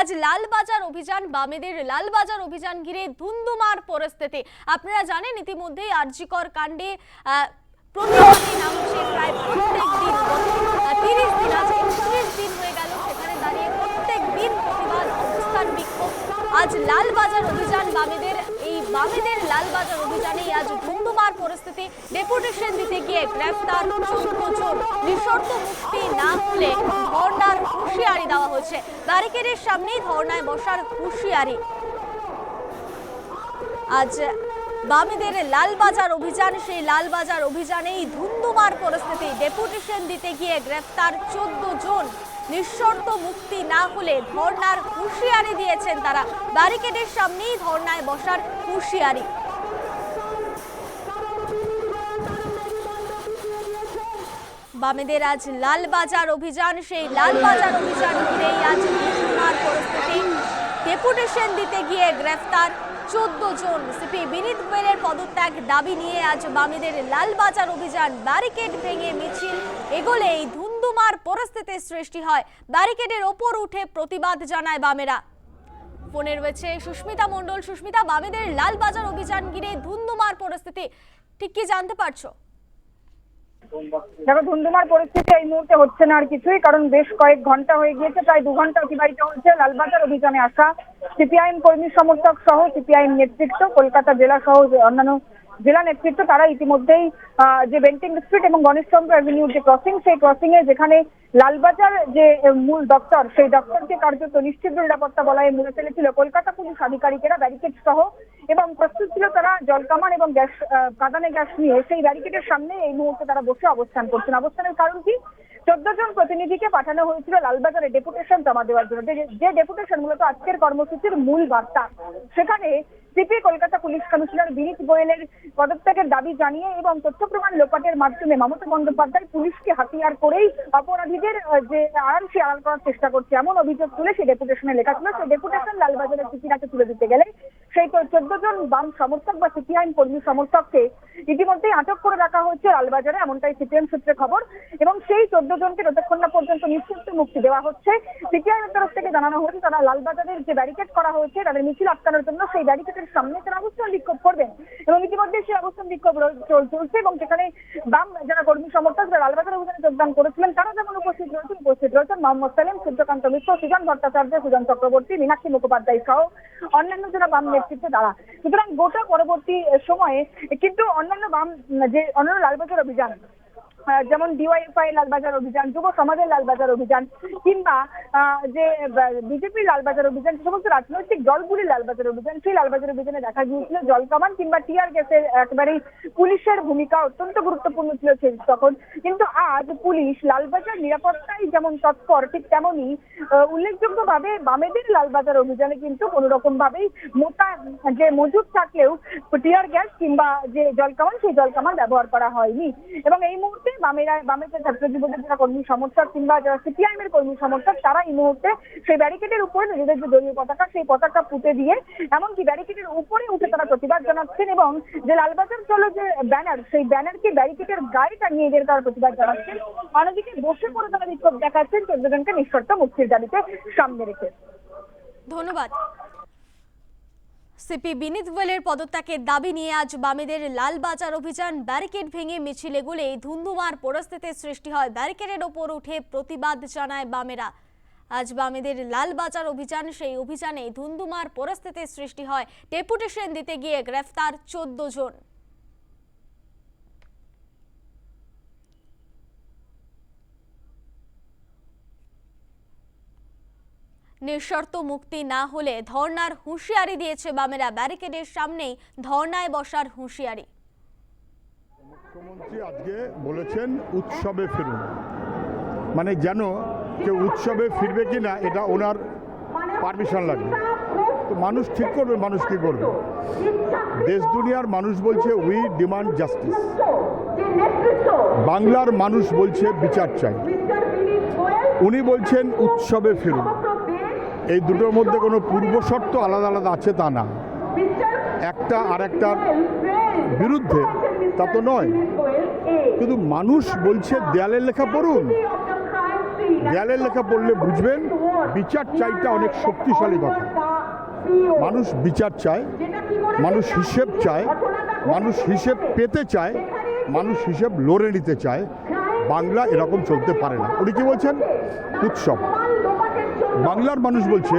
আজ লালবাজার অভিযান, বামেদের লালবাজার অভিযান ঘিরে ধুন্ধুমার পরিস্থিতি। আপনারা জানেন, ইতিমধ্যেই আরজিকর কাণ্ডে প্রতিবাদী নামছে প্রায় প্রত্যেক দিন তিরিশ দিন আছে একত্রিশ দিন হয়ে গেল সেখানে দাঁড়িয়ে প্রত্যেক দিন প্রতিবাদ অবস্থান বিক্ষোভ আজ লালবাজার অভিযান বামেদের, এই বামেদের লালবাজার অভিযানে আজ ধুমধুমার পরিস্থিতি। ডেপুটেশন দিতে গিয়ে গ্রেফতার চোদ্দ প্রচুর। নিঃশর্ত মুক্তি না হলে ধর্নার হুঁশিয়ারি দেওয়া হচ্ছে ব্যারিকেডের সামনেই ধর্নায় বসার হুঁশিয়ারি। আজ বামেদের লালবাজার অভিযান, সেই লালবাজার অভিযানেই ধুন্ধুমার পরিস্থিতি। ডেপুটেশন দিতে গিয়ে গ্রেফতার চোদ্দ জন। নিঃশর্ত মুক্তি না হলে ধর্নার হুঁশিয়ারি দিয়েছেন তারা। ব্যারিকেডের সামনেই ধর্নায় বসার হুঁশিয়ারি। বামেদের আজ লালবাজার অভিযান, সেই লালবাজার অভিযান ঘিরেই আজ ধুন্ধুমার পরিস্থিতি। ডেপুটেশন দিতে গিয়ে গ্রেফতার চোদ্দ জন সিপি বিনীত গোয়েলের পদত্যাগ দাবি নিয়ে আজ বামেদের লালবাজার অভিযান ব্যারিকেড ভেঙে মিছিল। এগোলে এই ধুন্ধুমার পরিস্থিতির সৃষ্টি হয়। ব্যারিকেডের ওপর উঠে প্রতিবাদ জানায় বামেরা। ফোনে রয়েছে সুস্মিতা মণ্ডল। সুস্মিতা, বামেদের লালবাজার অভিযান ঘিরে ধুন্ধুমার পরিস্থিতি। ঠিক কি জানতে পারছ? দেখো, ধুন্ধুমার পরিস্থিতি এই মুহূর্তে হচ্ছে না আর কিছুই, কারণ বেশ কয়েক ঘণ্টা হয়ে গিয়েছে, প্রায় দু ঘণ্টা অতিবাহিত হচ্ছে লালবাজার অভিযানে আসা। সিপিআইএম কর্মী সমর্থক সহ সিপিআইএম নেতৃত্ব, কলকাতা জেলা সহ অন্যান্য জেলা নেতৃত্ব তারা ইতিমধ্যেই যে বেন্টিং স্ট্রিট এবং গণেশচন্দ্র অ্যাভিনিউর যে ক্রসিং সেই ক্রসিং এ যেখানে লালবাজার যে মূল দপ্তর, সেই দপ্তরকে কার্যত নিশ্চিত নিরাপত্তা বলায় মনে ফেলেছিল কলকাতা পুলিশ আধিকারিকেরা ব্যারিকেড সহ এবং প্রস্তুত ছিল তারা জলকামান এবং গ্যাস কাদানে গ্যাস নিয়ে। সেই ব্যারিকেডের সামনে এই মুহূর্তে তারা বসে অবস্থান করছেন। অবস্থানের কারণ কি? চোদ্দ জন প্রতিনিধিকে পাঠানো হয়েছিল লালবাজারে ডেপুটেশন জমা দেওয়ার জন্য। যে- ডেপুটেশন মূলত আজকের কর্মসূচির মূল বার্তা। সেখানে CP, Kolkata police commissioner Vineet গোয়েলের পদত্যাগের দাবি জানিয়ে এবং তথ্য প্রমাণ লোপাটের মাধ্যমে মমতা বন্দ্যোপাধ্যায় পুলিশকে হাতিয়ার করেই অপরাধীদের যে আড়াল সে আড়াল করার চেষ্টা করছে এমন অভিযোগ তুলে সেই ডেপুটেশনে লেখা ছিল। সেই ডেপুটেশন লালবাজারের সিপিরাকে তুলে দিতে গেলে সেই চোদ্দ জন বাম সমর্থক বা সিপিআইএম কর্মী সমর্থককে ইতিমধ্যেই আটক করে রাখা হয়েছে লালবাজারে, এমনটাই সিপিএম সূত্রে খবর। এবং সেই চোদ্দ জনকে যতক্ষণ না পর্যন্ত নিশ্চিত মুক্তি দেওয়া হচ্ছে সিপিআইএম এর তরফ থেকে জানানো হয়েছে তারা লালবাজারের যে ব্যারিকেড করা হয়েছে, তাদের মিছিল আটকানোর জন্য সেই ব্যারিকেডের সামনে তারা অবস্থান বিক্ষোভ করবেন। এবং ইতিমধ্যে সেই অবস্থান বিক্ষোভ চলছে এবং সেখানে বাম যারা কর্মী সমর্থক, যারা লালবাজার অভিযানে যোগদান করেছিলেন, তারা যেমন উপস্থিত রয়েছেন উপস্থিত রয়েছেন মোহাম্মদ সালেম, সূর্যকান্ত মিশ্র সুজন ভট্টাচার্য, সুজন চক্রবর্তী, মীনাক্ষী মুখোপাধ্যায় সহ অন্যান্য যারা বাম নেতৃত্বে তারা সুতরাং গোটা পরবর্তী সময়ে কিন্তু অন্যান্য বাম, যে অন্যান্য লালবাজার অভিযান যেমন ডিওয়াইএফআই লালবাজার অভিযান, যুব সমাজের লালবাজার অভিযান, কিংবা যে বিজেপি লালবাজার অভিযান, যে সমস্ত রাজনৈতিক দলগুলির লালবাজার অভিযান, সেই লালবাজার অভিযানে দেখা গিয়েছিল। জলকামান কিংবা টিয়ার গ্যাসের একেবারেই পুলিশের ভূমিকা অত্যন্ত গুরুত্বপূর্ণ ছিল সেই তখন। কিন্তু আজ পুলিশ লালবাজার নিরাপত্তায় যেমন তৎপর, ঠিক তেমনই উল্লেখযোগ্যভাবে বামেদের লালবাজার অভিযানে কিন্তু কোনো রকম ভাবেই মোটা, যে মজুদ থাকলেও টিয়ার গ্যাস কিংবা যে জলকামান, সেই জলকামান ব্যবহার করা হয়নি। এবং এই মুহূর্তে বামেরা বামের যে ছাত্র যুবদের যারা কর্মী সমর্থক কিংবা যারা সিপিআইএম এর কর্মী সমর্থক, তারা এই মুহূর্তে সেই ব্যারিকেডের উপরে নিজেদের যে দলীয় পতাকা, সেই পতাকা পুঁতে দিয়ে, এমনকি ব্যারিকেডের উপরে উঠে তারা প্রতিবাদ জানাচ্ছেন এবং যে লালবাজার চলো যে ব্যানার সেই ব্যানারকে ব্যারিকেডের গায়ে টাঙিয়ে দিয়ে তারা প্রতিবাদ জানাচ্ছেন। অন্যদিকে বসে পড়ে তারা বিক্ষোভ দেখাচ্ছেন। চোদ্দ জনকে নিঃশর্ত মুক্তির দাবিতে সামনে রেখে। ধন্যবাদ। সিপি বিনীত গোয়েলের পদত্যাগের দাবি নিয়ে আজ বামেদের লালবাজার অভিযান ব্যারিকেড ভেঙে মিছিল এগুলে ধুন্ধুমার পরিস্থিতির সৃষ্টি হয়। ব্যারিকেডের ওপর উঠে প্রতিবাদ জানায় বামেরা। আজ বামেদের লালবাজার অভিযান, সেই অভিযানে ধুন্ধুমার পরিস্থিতির সৃষ্টি হয়। ডেপুটেশন দিতে গিয়ে গ্রেফতার চোদ্দ জন। নিঃশর্ত মুক্তি না হলে ধর্নার হুঁশিয়ারি দিয়েছে বামেরা। ব্যারিকেডের সামনেই ধর্নায় বসার হুঁশিয়ারি। মুখ্যমন্ত্রী আজকে বলেছেন, উৎসবে ফিরুন। মানে যেন কেউ উৎসবে ফিরবে কি না, এটা ওনার পারমিশন লাগবে। তো মানুষ ঠিক করবে, মানুষ কি করবে দেশ দুনিয়ার মানুষ বলছে উই ডিমান্ড জাস্টিস বাংলার মানুষ বলছে, বিচার চাই। উনি বলছেন, উৎসবে ফিরুন। এই দুটোর মধ্যে কোনো পূর্ব শর্ত আলাদা আলাদা আছে তা না। একটা আর একটার বিরুদ্ধে, তা তো নয়। কিন্তু মানুষ বলছে, দেয়ালের লেখা পড়ুন। দেয়ালের লেখা পড়লে বুঝবেন, বিচার চাইটা অনেক শক্তিশালী কথা। মানুষ বিচার চায়, মানুষ হিসেব চায়, মানুষ হিসেব পেতে চায়, মানুষ হিসেব লড়ে নিতে চায়। বাংলা এরকম চলতে পারে না। উনি কি বলছেন? উৎসব। বাংলার মানুষ বলছে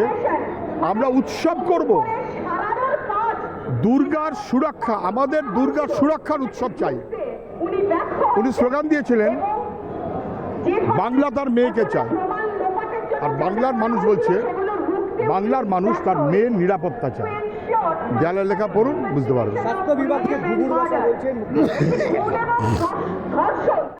আমরা উৎসব করব। দুর্গার সুরক্ষা আমাদের দুর্গার সুরক্ষার উৎসব চাই। উনি স্লোগান দিয়েছিলেন বাংলা তার মেয়েকে চায়। আর বাংলার মানুষ বলছে বাংলার মানুষ তার মেয়ের নিরাপত্তা চায়। দেয়ালের লেখা পড়ুন বুঝতে পারবেন। স্বাস্থ্য বিভাগকে